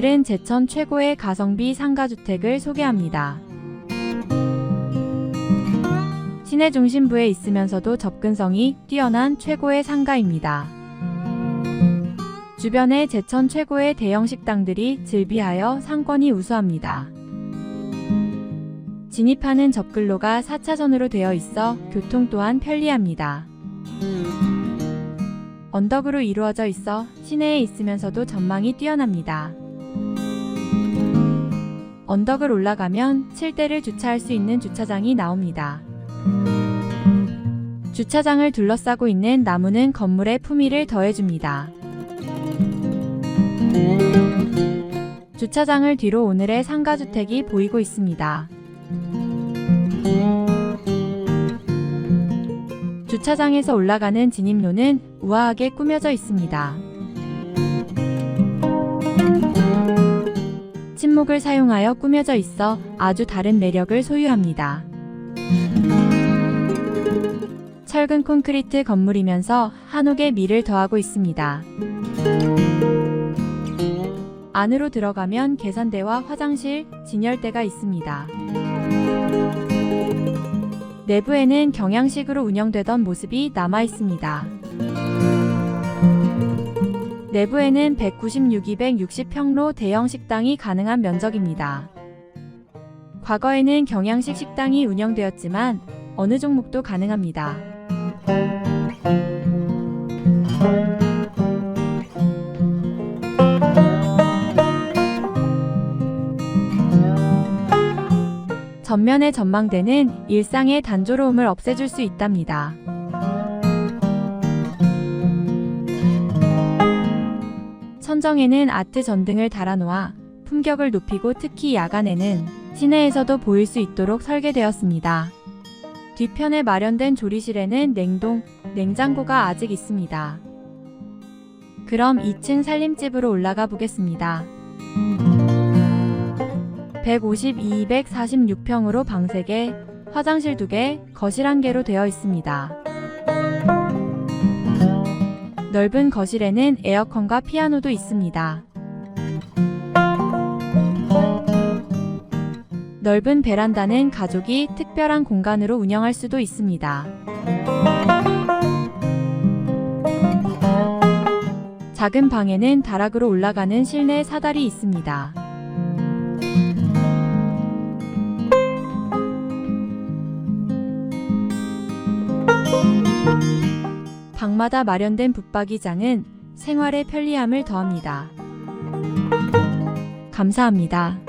오늘은 제천 최고의 가성비 상가주택을 소개합니다. 시내 중심부에 있으면서도 접근성이 뛰어난 최고의 상가입니다. 주변에 제천 최고의 대형 식당들이 즐비하여 상권이 우수합니다. 진입하는 접근로가 4차선으로 되어 있어 교통 또한 편리합니다. 언덕으로 이루어져 있어 시내에 있으면서도 전망이 뛰어납니다. 언덕을 올라가면 7대를 주차할 수 있는 주차장이 나옵니다. 주차장을 둘러싸고 있는 나무는 건물의 품위를 더해줍니다. 주차장을 뒤로 오늘의 상가주택이 보이고 있습니다. 주차장에서 올라가는 진입로는 우아하게 꾸며져 있습니다. 침묵을 사용하여 꾸며져 있어 아주 다른 매력을 소유합니다. 철근 콘크리트 건물이면서 한옥의 미를 더하고 있습니다. 안으로 들어가면 계산대와 화장실, 진열대가 있습니다. 내부에는 경양식으로 운영되던 모습이 남아 있습니다. 내부에는 196, 260평로 대형 식당이 가능한 면적입니다. 과거에는 경양식 식당이 운영되었지만 어느 종목도 가능합니다. 전면의 전망대는 일상의 단조로움을 없애줄 수 있답니다. 천정에는 아트 전등을 달아놓아 품격을 높이고 특히 야간에는 시내에서도 보일 수 있도록 설계되었습니다. 뒤편에 마련된 조리실에는 냉동, 냉장고가 아직 있습니다. 그럼 2층 살림집으로 올라가 보겠습니다. 152, 246평으로 방 3개, 화장실 2개, 거실 1개로 되어 있습니다. 넓은 거실에는 에어컨과 피아노도 있습니다. 넓은 베란다는 가족이 특별한 공간으로 운영할 수도 있습니다. 작은 방에는 다락으로 올라가는 실내 사다리 있습니다. 방마다 마련된 붙박이장은 생활의 편리함을 더합니다. 감사합니다.